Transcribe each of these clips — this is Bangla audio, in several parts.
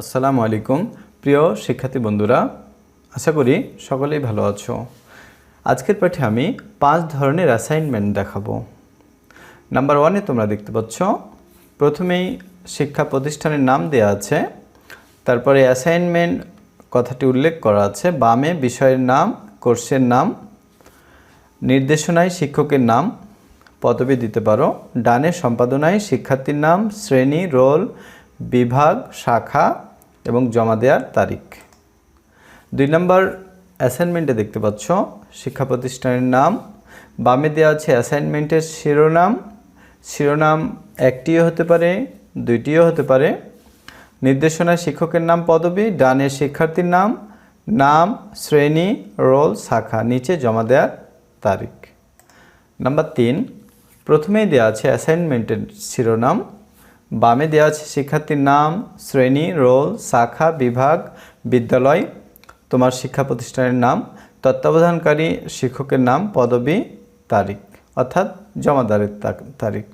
আসসালামু আলাইকুম। প্রিয় শিক্ষার্থী বন্ধুরা, আশা করি সকলেই ভালো আছো। আজকের পাঠে আমি পাঁচ ধরনের অ্যাসাইনমেন্ট দেখাবো। নাম্বার ওয়ানে তোমরা দেখতে পাচ্ছ, প্রথমেই শিক্ষা প্রতিষ্ঠানের নাম দেওয়া আছে, তারপরে অ্যাসাইনমেন্ট কথাটি উল্লেখ করা আছে, বামে বিষয়ের নাম, কোর্সের নাম, নির্দেশনায় শিক্ষকের নাম, পদবি দিতে পারো, ডানে সম্পাদনায় শিক্ষার্থীর নাম, শ্রেণি, রোল, বিভাগ, শাখা এবং জমা দেওয়ার তারিখ। দুই নম্বর অ্যাসাইনমেন্টে দেখতে পাচ্ছ, শিক্ষা প্রতিষ্ঠানের নাম। বামে দেওয়া আছে অ্যাসাইনমেন্টের শিরোনাম। শিরোনাম একটিও হতে পারে, দুইটিও হতে পারে। নির্দেশনায় শিক্ষকের নাম পদবি, ডানে শিক্ষার্থীর নাম নাম, শ্রেণি রোল শাখা, নিচে জমা দেওয়ার তারিখ। নাম্বার তিন, প্রথমেই দেওয়া আছে অ্যাসাইনমেন্টের শিরোনাম। বামে দেওয়া আছে, শিক্ষার্থীর নাম, শ্রেণি, রোল, শাখা, বিভাগ, বিদ্যালয়, তোমার শিক্ষা প্রতিষ্ঠানের নাম, তত্ত্বাবধানকারী, শিক্ষকের নাম, পদবি, তারিখ। অর্থাৎ জমাদারের তারিখ।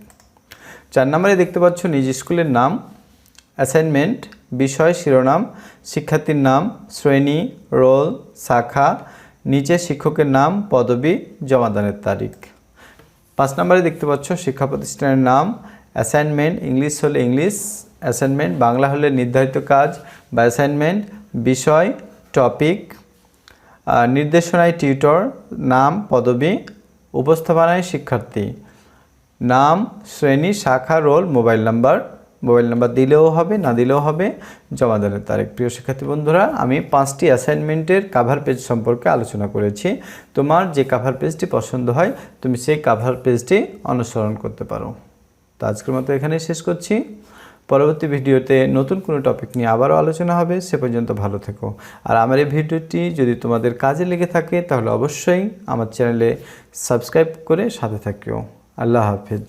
চার নম্বরে দেখতে পাচ্ছ নিজ স্কুলের নাম অ্যাসাইনমেন্ট বিষয় শিরোনাম, শিক্ষার্থীর নাম, শ্রেণি, রোল, শাখা, নিচে শিক্ষকের নাম, পদবি জমাদানের তারিখ। পাঁচ নম্বরে দেখতে পাচ্ছ শিক্ষা প্রতিষ্ঠানের নাম অ্যাসাইনমেন্ট, ইংলিশ হলে ইংলিশ, অ্যাসাইনমেন্ট, বাংলা হলে নির্ধারিত কাজ বা অ্যাসাইনমেন্ট, বিষয়, টপিক নির্দেশনায় টিউটর, নাম, পদবি, উপস্থাপনায় শিক্ষার্থী, নাম, শ্রেণি, শাখা, roll, mobile number mobile number দিলেও হবে, না দিলেও হবে জমাদানের তারিখ। প্রিয় শিক্ষার্থী বন্ধুরা, আমি পাঁচটি অ্যাসাইনমেন্টের কাভার পেজ সম্পর্কে আলোচনা করেছি। তোমার যে কাভার পেজটি পছন্দ হয়, তুমি সেই কাভার পেজটি অনুসরণ করতে পারো। তো আজকের মতো এখানেই শেষ করছি। পরবর্তী ভিডিওতে নতুন কোনো টপিক নিয়ে আবারও আলোচনা হবে, সে পর্যন্ত ভালো থেকো। আর আমার এই ভিডিওটি যদি তোমাদের কাজে লেগে থাকে, তাহলে অবশ্যই আমার চ্যানেলে সাবস্ক্রাইব করে সাথে থাকিও। আল্লাহ হাফেজ।